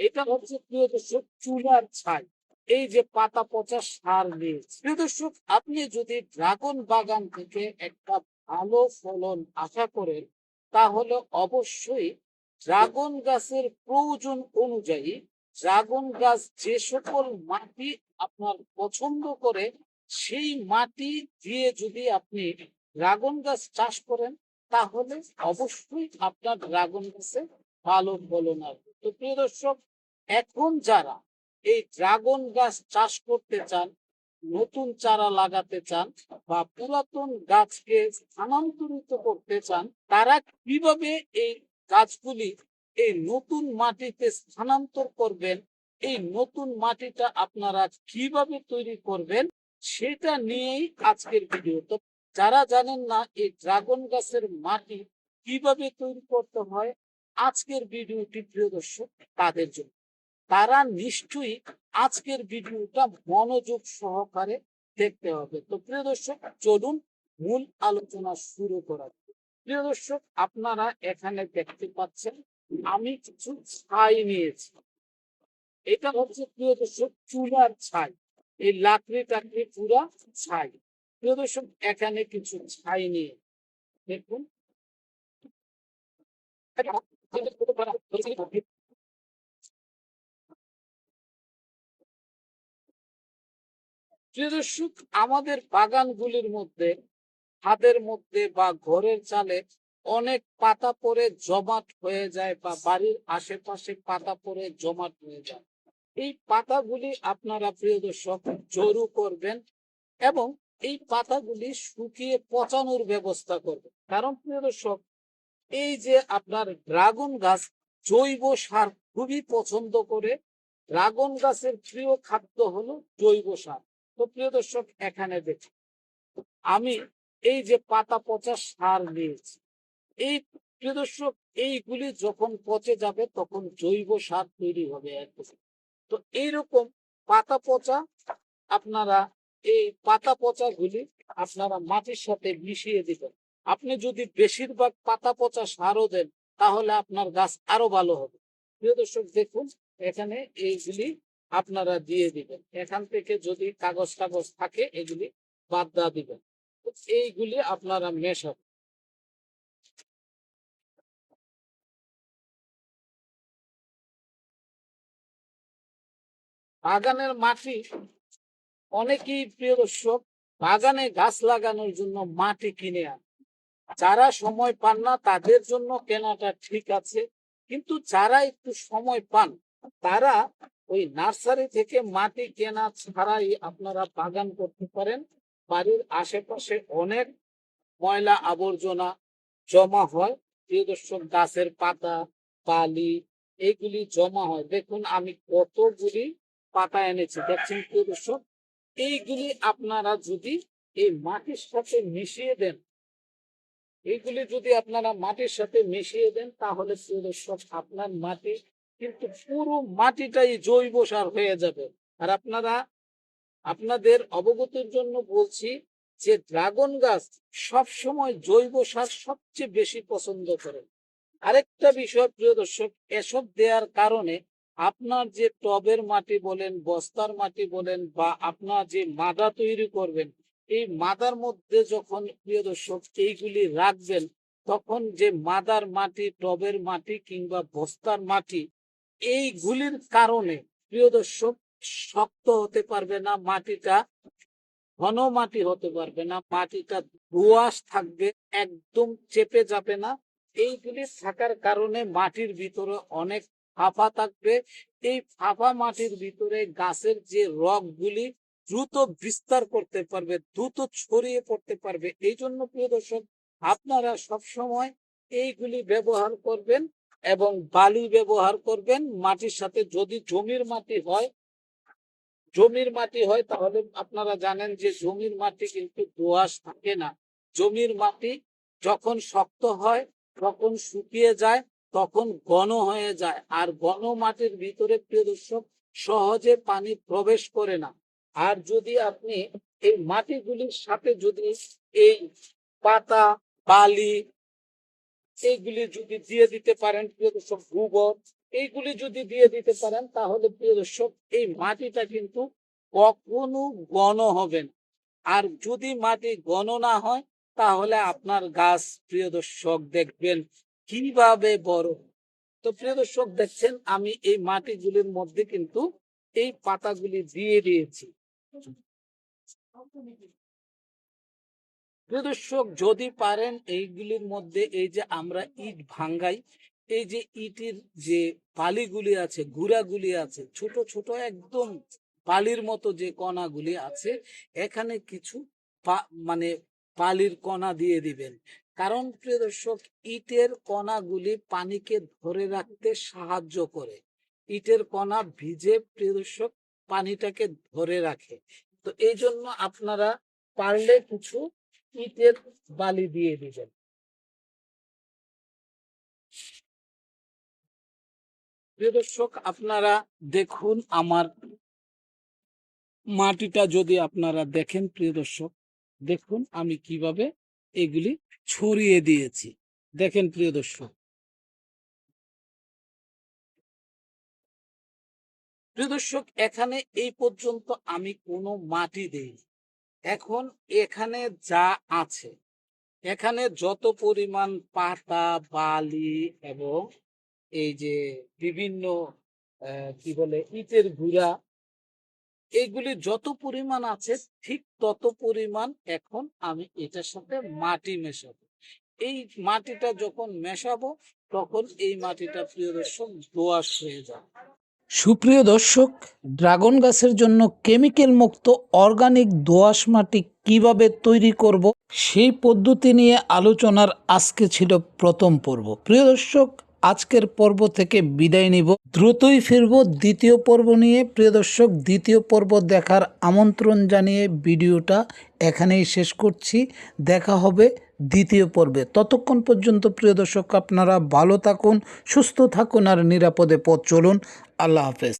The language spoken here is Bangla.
এটা হচ্ছে প্রিয় দর্শক চুলার ছাই। এই যে পাতা পচা সার দিয়েছে প্রিয় দর্শক আপনি যদি ড্রাগন বাগান থেকে একটা ভালো ফলন আশা করেন, তাহলে অবশ্যই ড্রাগন গাছের প্রয়োজন অনুযায়ী ড্রাগন গাছ যে সকল মাটি আপনার পছন্দ করে, সেই মাটি দিয়ে যদি আপনি ড্রাগন গাছ চাষ করেন, তাহলে অবশ্যই আপনার ড্রাগন গাছে ভালো ফলন আসবে তো প্রিয় দর্শক, এখন যারা এই ড্রাগন গাছ চাষ করতে চান, নতুন চারা লাগাতে চান বা পুরাতন গাছকে স্থানান্তরিত করতে চান, তারা কীভাবে এই গাছগুলি এই নতুন মাটিতে স্থানান্তর করবেন, এই নতুন মাটিটা আপনারা কীভাবে তৈরি করবেন, সেটা নিয়েই আজকের ভিডিও। তো যারা জানেন না এই ড্রাগন গাছের মাটি কীভাবে তৈরি করতে হয় আজকের ভিডিওটি প্রিয় দর্শক, তাদের জন্য। তারা নিশ্চয়ই আজকের ভিডিওটা মনোযোগ সহকারে দেখতে হবে। তো প্রিয় দর্শক, চলুন মূল আলোচনা শুরু করা প্রিয় দর্শক, আপনারা এখানে দেখতে পাচ্ছেন, আমি কিছু ছাই নিয়েছি। এটা হচ্ছে প্রিয় দর্শক, চুলার ছাই। এই লাকড়ি টাকড়ি পুরা ছাই। প্রিয় দর্শক, এখানে কিছু ছাই নিয়ে দেখুন। প্রিয় দর্শক, আমাদের বাগানগুলির মধ্যে, ছাদের মধ্যে বা ঘরের চালে অনেক পাতা পড়ে জমাট হয়ে যায় বা বাড়ির আশেপাশে পাতা পড়ে জমাট হয়ে যায়। এই পাতাগুলি আপনারা প্রিয় দর্শক জড়ো করবেন এবং এই পাতাগুলি শুকিয়ে পচানোর ব্যবস্থা করবেন। কারণ প্রিয় দর্শক এই যে আপনার ড্রাগন গাছ জৈব সার খুবই পছন্দ করে, ড্রাগন গাছের প্রিয় খাদ্য হলো জৈব সার। তো প্রিয় দর্শক, এখানে দেখি আমি এই যে পাতা পচা সার নিয়েছি, এই প্রিয় দর্শক, এইগুলি যখন পচে যাবে তখন জৈব সার তৈরি হবে তো এইরকম পাতা পচা আপনারা, এই পাতা পচা গুলি আপনারা মাটির সাথে মিশিয়ে দিবেন। আপনি যদি বেশিরভাগ পাতা পচা সারও দেন, তাহলে আপনার গাছ আরও ভালো হবে। প্রিয় দর্শক, দেখুন, এখানে এইগুলি আপনারা দিয়ে দিবেন। এখান থেকে যদি কাগজ টাগজ থাকে, এগুলি বাদ দেওয়া দিবেন। এইগুলি আপনারা মেশাবেন। বাগানের মাটি অনেকেই, প্রিয় দর্শক, বাগানে গাছ লাগানোর জন্য মাটি কিনে আনে। যারা সময় পান না, তাদের জন্য কেনাটা ঠিক আছে। কিন্তু যারা একটু সময় পান, তারা ওই নার্সারি থেকে মাটি কেনা ছাড়াই আপনারা বাগান করতে পারেন। বাড়ির আশেপাশে অনেক ময়লা আবর্জনা জমা হয়। প্রিয় দর্শক, গাছের পাতা, বালি এইগুলি জমা হয়। দেখুন, আমি কতগুলি পাতা এনেছি। দেখছেন, প্রিয় দর্শক, এইগুলি আপনারা যদি এই মাটির সাথে মিশিয়ে দেন এইগুলি যদি আপনারা মাটির সাথে মিশিয়ে দেন, তাহলে আপনার মাটি কিন্তু পুরো মাটিটাই জৈব সার হয়ে যাবে। আর আপনারা, আপনাদের অবগতির জন্য বলছি যে ড্রাগন গাছ সব সময় জৈব সার সবচেয়ে বেশি পছন্দ করে। আরেকটা বিষয় প্রিয় দর্শক, এসব দেওয়ার কারণে আপনার যে টবের মাটি বলেন, বস্তার মাটি বলেন বা আপনার যে মাদা তৈরি করবেন এই মাদার মধ্যে যখন প্রিয় দর্শক এইগুলি রাখবেন, তখন যে মাদার মাটি, টবের মাটি কিংবা বস্তার মাটি, এইগুলির কারণে প্রিয় দর্শক শক্ত হতে পারবে না, মাটিটা ঘন মাটি হতে পারবে না, মাটিটা দোআঁশ থাকবে, একদম চেপে যাবে না। এইগুলি থাকার কারণে মাটির ভিতরে অনেক ফাঁপা থাকবে। এই ফাঁপা মাটির ভিতরে গাছের যে রগগুলি দ্রুত বিস্তার করতে পারবে, দ্রুত ছড়িয়ে পড়তে পারবে। এই জন্য প্রিয় দর্শক, আপনারা সব সময় এইগুলি ব্যবহার করবেন এবং বালি ব্যবহার করবেন মাটির সাথে। যদি জমির মাটি হয়, জমির মাটি হয়, তাহলে আপনারা জানেন যে জমির মাটি কিন্তু দোআঁশ থাকে না। জমির মাটি যখন শক্ত হয় তখন শুকিয়ে যায়, তখন ঘন হয়ে যায়। আর ঘন মাটির ভিতরে প্রিয় দর্শক, সহজে পানি প্রবেশ করে না। আর যদি আপনি এই মাটিগুলির সাথে যদি এই পাতা, বালি এইগুলি যদি দিয়ে দিতে পারেন, প্রিয় গোবর এইগুলি যদি দিয়ে দিতে পারেন, তাহলে প্রিয় এই মাটিটা কিন্তু কখনো ঘন হবে না। আর যদি মাটি গণ না হয়, তাহলে আপনার গাছ, প্রিয় দর্শক, দেখবেন কীভাবে বড় তো প্রিয় দর্শক, দেখছেন, আমি এই মাটিগুলির মধ্যে কিন্তু এই পাতাগুলি দিয়ে দিয়েছি। দর্শক, যদি পারেন এইগুলির মধ্যে এই যে আমরা ইট ভাঙ্গাই, এই যে ইটের যে বালিগুলি আছে, গুড়াগুলি আছে, ছোট ছোট একদম বালির মতো যে কণাগুলি আছে, এখানে কিছু মানে বালির কণা দিয়ে দিবেন। কারণ প্রিয় দর্শক, ইটের কণাগুলি পানিকে ধরে রাখতে সাহায্য করে। ইটের কণা ভিজে, প্রিয় দর্শক পানিটাকে ধরে রাখে। তো এই জন্য আপনারা পারলে কিছু ইটের বালি দিয়ে দিবেন। প্রিয় দর্শক, আপনারা দেখুন আমার মাটিটা যদি আপনারা দেখেন, প্রিয় দর্শক, দেখুন আমি কীভাবে এগুলি ছড়িয়ে দিয়েছি। দেখেন প্রিয় দর্শক প্রিয় দর্শক, এখানে এই পর্যন্ত আমি কোনো মাটি দেই এখন এখানে যা আছে, এখানে যত পরিমাণ পাতা, বালি এবং এই যে বিভিন্ন কি বলে, ইটের গুঁড়া এগুলি যত পরিমাণ আছে, ঠিক তত পরিমাণ এখন আমি এটার সাথে মাটি মেশাবো। এই মাটিটা যখন মেশাবো, তখন এই মাটিটা, প্রিয় দর্শক, দোআঁশ হয়ে যাবে। সুপ্রিয় দর্শক, ড্রাগন গাছের জন্য কেমিক্যাল মুক্ত অর্গানিক দোআঁশ মাটি কীভাবে তৈরি করব সেই পদ্ধতি নিয়ে আলোচনার আজকে ছিল প্রথম পর্ব। প্রিয় দর্শক, আজকের পর্ব থেকে বিদায় নিব। দ্রুতই ফিরব দ্বিতীয় পর্ব নিয়ে। প্রিয় দর্শক, দ্বিতীয় পর্ব দেখার আমন্ত্রণ জানিয়ে ভিডিওটা এখানেই শেষ করছি। দেখা হবে দ্বিতীয় পর্বে। ততক্ষণ পর্যন্ত প্রিয় দর্শক, আপনারা ভালো থাকুন, সুস্থ থাকুন আর নিরাপদে পথ চলুন। আল্লাহ হাফেজ